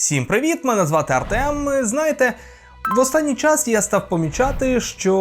Всім привіт! Мене звати Артем. Знаєте, в останній час я став помічати, що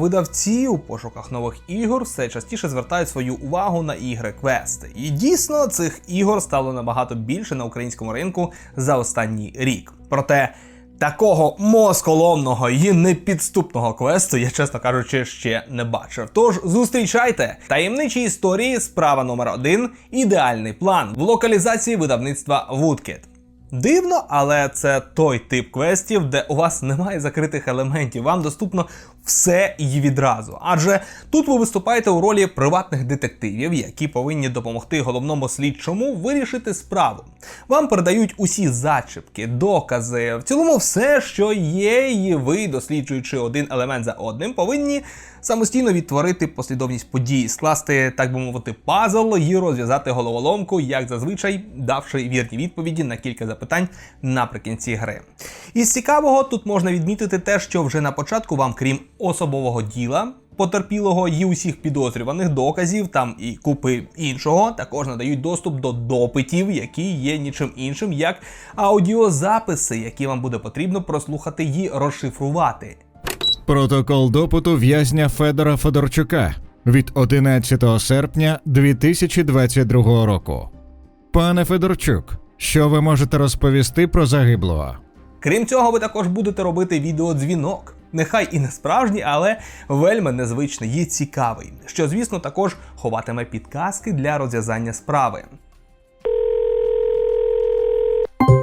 видавці у пошуках нових ігор все частіше звертають свою увагу на ігри квести. І дійсно цих ігор стало набагато більше на українському ринку за останній рік. Проте такого мозколомного і непідступного квесту я, чесно кажучи, ще не бачив. Тож зустрічайте таємничі історії, справа номер один ідеальний план в локалізації видавництва Woodkid. Дивно, але це той тип квестів, де у вас немає закритих елементів. Вам доступно все і відразу. Адже тут ви виступаєте у ролі приватних детективів, які повинні допомогти головному слідчому вирішити справу. Вам передають усі зачіпки, докази, в цілому все, що є, і ви, досліджуючи один елемент за одним, повинні самостійно відтворити послідовність подій, скласти, так би мовити, пазл і розв'язати головоломку, як зазвичай, давши вірні відповіді на кілька запитань наприкінці гри. Із цікавого тут можна відмітити те, що вже на початку вам, крім особового діла. Потерпілого і усіх підозрюваних доказів, там і купи іншого, також надають доступ до допитів, які є нічим іншим, як аудіозаписи, які вам буде потрібно прослухати і розшифрувати. Протокол допиту в'язня Федора Федорчука від 11 серпня 2022 року. Пане Федорчук, що ви можете розповісти про загиблого? Крім цього, ви також будете робити відеодзвінок. Нехай і не справжній, але вельми незвичний і цікавий, що, звісно, також ховатиме підказки для розв'язання справи.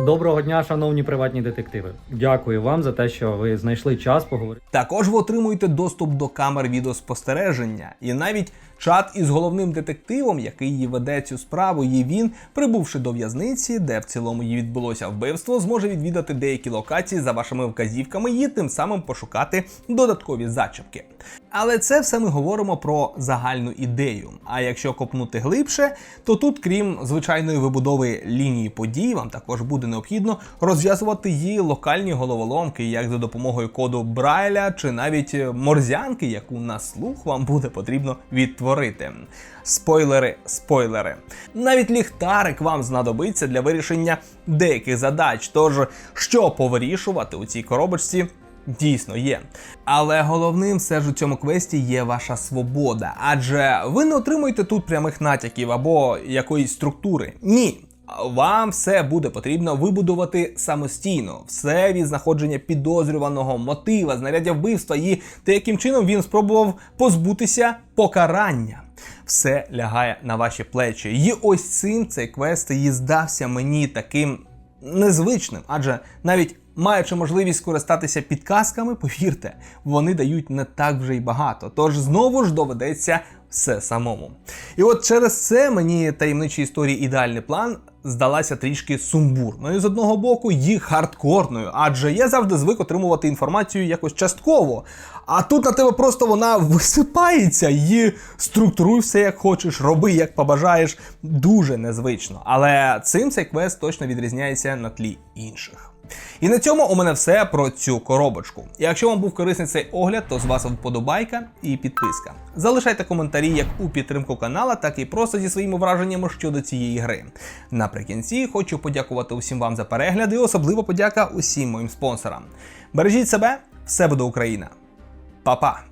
Доброго дня, шановні приватні детективи. Дякую вам за те, що ви знайшли час поговорити. Також ви отримуєте доступ до камер відеоспостереження і навіть чат із головним детективом, який її веде цю справу, і він, прибувши до в'язниці, де в цілому її відбулося вбивство, зможе відвідати деякі локації за вашими вказівками і тим самим пошукати додаткові зачіпки. Але це все ми говоримо про загальну ідею. А якщо копнути глибше, то тут, крім звичайної вибудови лінії подій, вам також буде необхідно розв'язувати її локальні головоломки, як за допомогою коду Брайля, чи навіть морзянки, яку на слух вам буде потрібно відтворити. Спойлери, спойлери. Навіть ліхтарик вам знадобиться для вирішення деяких задач. Тож, що повирішувати у цій коробочці, Дійсно є. Але головним все ж у цьому квесті є ваша свобода, адже ви не отримуєте тут прямих натяків або якоїсь структури. Ні. Вам все буде потрібно вибудувати самостійно, все від знаходження підозрюваного мотива, знаряддя вбивства і те, яким чином він спробував позбутися покарання. Все лягає на ваші плечі. І ось цим цей квест і здався мені таким незвичним, адже навіть маючи можливість скористатися підказками, повірте, вони дають не так вже й багато. Тож знову ж доведеться все самому. І от через це мені таємничі історії ідеальний план здалася трішки сумбурною з одного боку і хардкорною, адже я завжди звик отримувати інформацію якось частково. А тут на тебе просто вона висипається і структуруй все як хочеш, роби як побажаєш. Дуже незвично. Але цим цей квест точно відрізняється на тлі інших. І на цьому у мене все про цю коробочку. Якщо вам був корисний цей огляд, то з вас вподобайка і підписка. Залишайте коментарі як у підтримку канала, так і просто зі своїми враженнями щодо цієї гри. Наприкінці хочу подякувати усім вам за перегляд і особливо подяка усім моїм спонсорам. Бережіть себе, все буде Україна. Па-па!